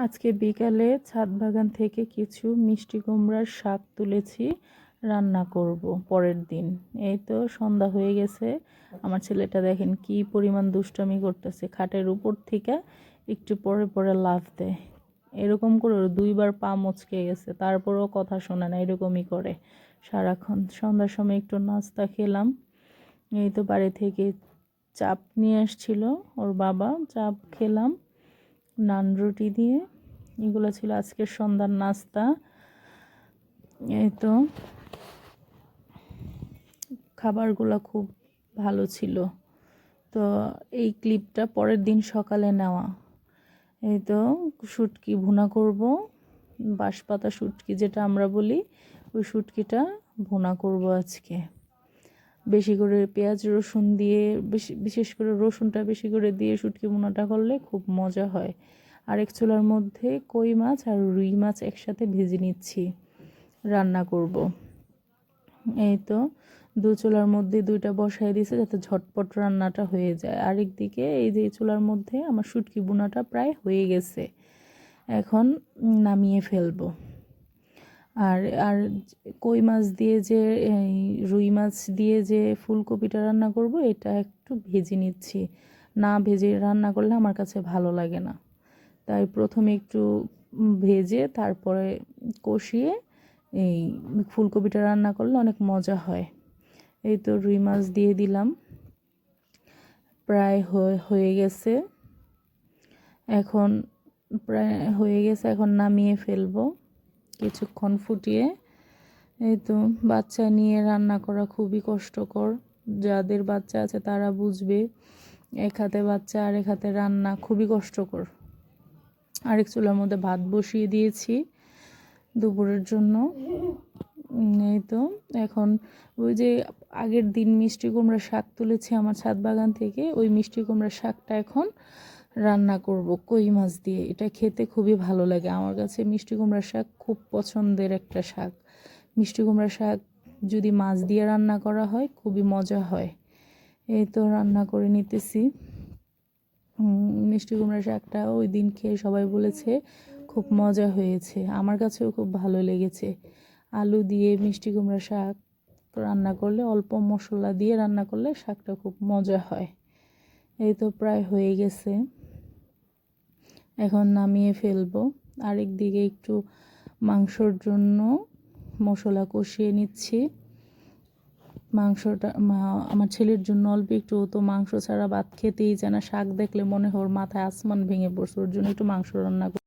আজকে বিকালে ছাদ বাগান থেকে কিছু মিষ্টি কুমড়ার শাক তুলেছি, রান্না করব পরের দিন। এই তো সন্ধ্যা হয়ে গেছে। আমার ছেলেটা দেখেন কি পরিমাণ দুষ্টমি করতেছে। খাটের উপর থেকে একটু পরে পরে লাফ দেয়। এরকম করে দুইবার পা মচকে গেছে। তারপরেও কথা শোনে না, এরকমই করে। সারাক্ষণ সন্ধ্যার সময় একটু নাস্তা খেলাম। এই তো বাড়ি থেকে চাপ নিয়ে আসছিল ওর বাবা। চাপ খেলাম। নান রুটি দিয়ে। এগুলো ছিল আজকের সন্ধ্যার নাস্তা। এই তো। খাবারগুলো খুব ভালো ছিল। তো এই ক্লিপটা পরের দিন সকালে নেওয়া। এই তো শুটকি ভুনা করব। বাঁশপাতা শুটকি যেটা আমরা বলি, ওই শুটকিটা ভুনা করব আজকে। বেশি করে পেঁয়াজ রসুন দিয়ে, বেশি, বিশেষ করে রসুনটা বেশি করে দিয়ে শুটকি ভুনাটা করলে খুব মজা হয়। আরেক চুলার মধ্যে কই মাছ আর রুই মাছ একসাথে ভেজে নিচ্ছি। রান্না করব। এই তো দু চুলার মধ্যে দুইটা বসাই দিয়েছে যাতে ঝটপট রান্নাটা হয়ে যায়। আরেক দিকে এই যে চুলার মধ্যে আমার শুটকি বোনাটা প্রায় হয়ে গেছে। এখন নামিয়ে ফেলব। আর আর কই মাছ দিয়ে যে, এই রুই মাছ দিয়ে যে ফুলকপিটা রান্না করব, এটা একটু ভেজে নিচ্ছি। না ভেজে রান্না করলে আমার কাছে ভালো লাগে না। তাই প্রথমে একটু ভেজে তারপরে কষিয়ে এই ফুলকপিটা রান্না করলে অনেক মজা হয়। এই তো রুই মাছ দিয়ে দিলাম। প্রায় হয়ে গেছে। এখন প্রায় হয়ে গেছে, এখন নামিয়ে ফেলব। কিছুক্ষণ ফুটিয়ে, এই তো বাচ্চা নিয়ে রান্না করা খুবই কষ্টকর। যাদের বাচ্চা আছে তারা বুঝবে, এক হাতে বাচ্চা আর এক হাতে রান্না খুবই কষ্টকর। আরেক চুলার মধ্যে ভাত বসিয়ে দিয়েছি দুপুরের জন্য। এই তো এখন ওই যে আগের দিন মিষ্টি কুমড়া শাক তুলেছি আমার ছাদ বাগান থেকে, ওই মিষ্টি কুমড়া শাকটা এখন রান্না করব, কই মাছ দিয়ে? এটা খেতে খুবই ভালো লাগে। আমার কাছে মিষ্টি কুমড়া শাক খুব পছন্দের একটা শাক। মিষ্টি কুমড়া শাক যদি মাছ দিয়ে রান্না করা হয়, খুবই মজা হয়। এই তো রান্না করে নিতেছি। মিষ্টি কুমড়া শাকটা ওই দিন খেয়ে সবাই বলেছে খুব মজা হয়েছে। আমার কাছেও খুব ভালো লেগেছে। আলু দিয়ে মিষ্টি কুমড়া শাক রান্না করলে, অল্প মশলা দিয়ে রান্না করলে শাকটা খুব মজা হয়। এই তো প্রায় হয়ে গেছে। এখন নামিয়ে ফেলব। আরেক দিকে একটু মাংসর জন্য মশলা কষিয়ে নিচ্ছি। মাংসটা আমার ছেলের জন্য অল্প একটু, তো মাংস ছাড়া ভাত খেতেই যেন শাক দেখলে মনে হয় ওর মাথায় আসমান ভেঙে পড়ছে, ওর জন্য একটু মাংস রান্না